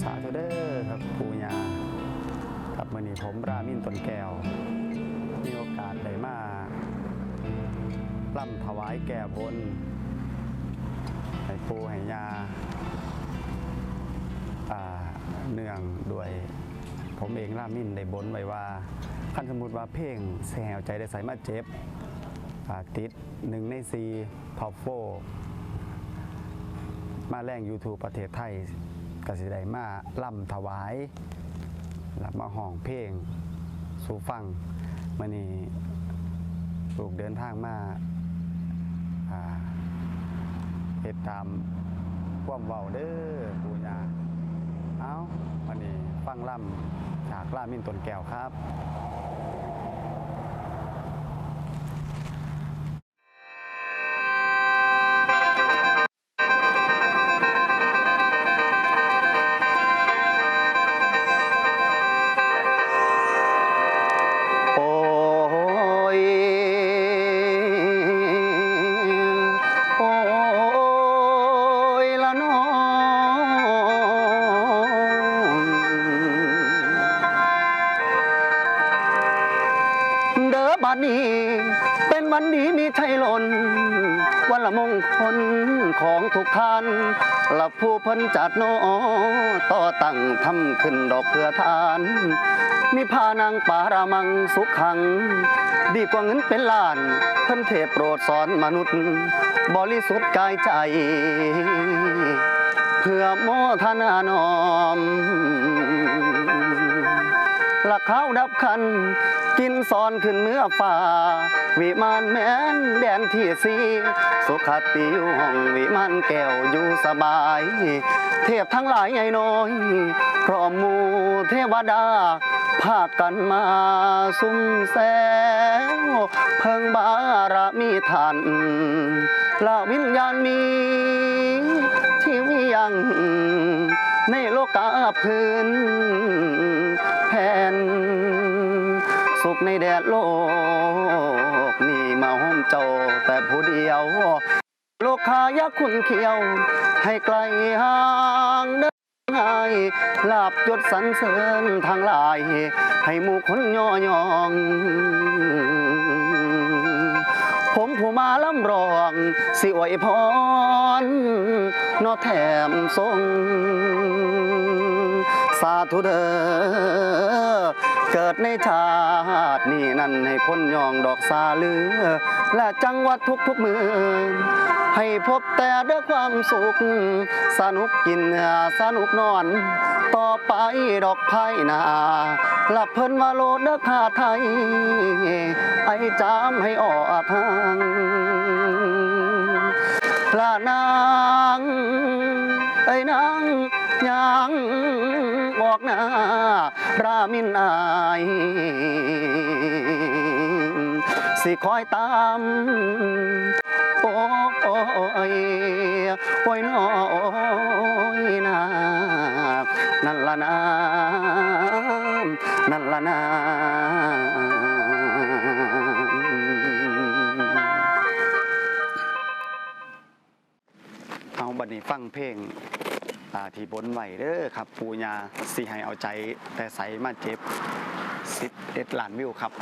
สาธุเด้อครับปูญาครับมื่อนี้ผมรามินตนแก้ว มีโอกาสได้มาล่ำถวายแก่บนให้ปูให้ยาเนื่องด้วยผมเองรามินได้บนไว้ว่าขั้นสมมติว่าเพลงแซวใจได้ใส่มาเจ็บติดหนึ่งในซีท็อปโฟมาแรง YouTube ประเทศไทย กสิได้มาล่ำถวายแล้วมาห้องเพลงสู่ฟังมื่อนี้ลูกเดินทางมาเหตุตามความเว้าเด้อปูญาเอาวันนี้ฟังล่ำจากล่ามินตนแก้วครับ องเด้อบัดนี้ เป็นวันดีมีชัยลนวันละมงคลของทุกท่านละผู้พ้นจัดโนอต่อตั้งทำขึ้นดอกเพื่อทาน นิพพานังปารามังสุขขัง ดีกว่าเงินเป็นล้านเพิ่นเทพโปรดสอนมนุษย์ บริสุทธิ์กายใจ เพื่อโมทนานอม ละข้าวดับคัน กินซอนขึ้นเมื่อฝ่า วิมานแม้นแดนที่สีสุขติอยู่ห้องวิมานแก้วอยู่สบาย เทพทั้งหลายใหญ่น้อยพร้อมมูเทวดาพากันมาซุ่มแซวเพิ่งบารมีท่านละวิญญาณมีที่วิยังในโลกาพื้น ในแดดโลก นี่มาห้อมเจ้าแต่ผู้เดียว โลกขายาคุณเขียว ให้ไกลห่างเดินหายลาบยศสรรเสริญทางลาย ให้หมู่คนย่อยอง ผมผู้มาลำรอง สิอวยพรนอแถมทรง สาธุเด้อเกิดในชาตินี้นั่นให้พ้นยองดอกซาลือ และจังหวัดทุกทุกเมืองให้พบแต่ด้วยความสุข สนุกกินสนุกนอน ต่อไปดอกไผ่นาหลับเพลินว่าโลดเด้อข้าไทย ไอ้จามให้ออกทางลานางไอ้นางยัง อกหน้ารามินอายสิคอยตามโอ้ยโอ้ยน้อยนานั่นละนานั่นละนาเอาบัดนี้ฟังเพลง อ่าที่บนไหวเด้อครับ ปูญาสีให้เอาใจแต่ใสมาเจ็บสิบเอ็ดล้านวิวครับ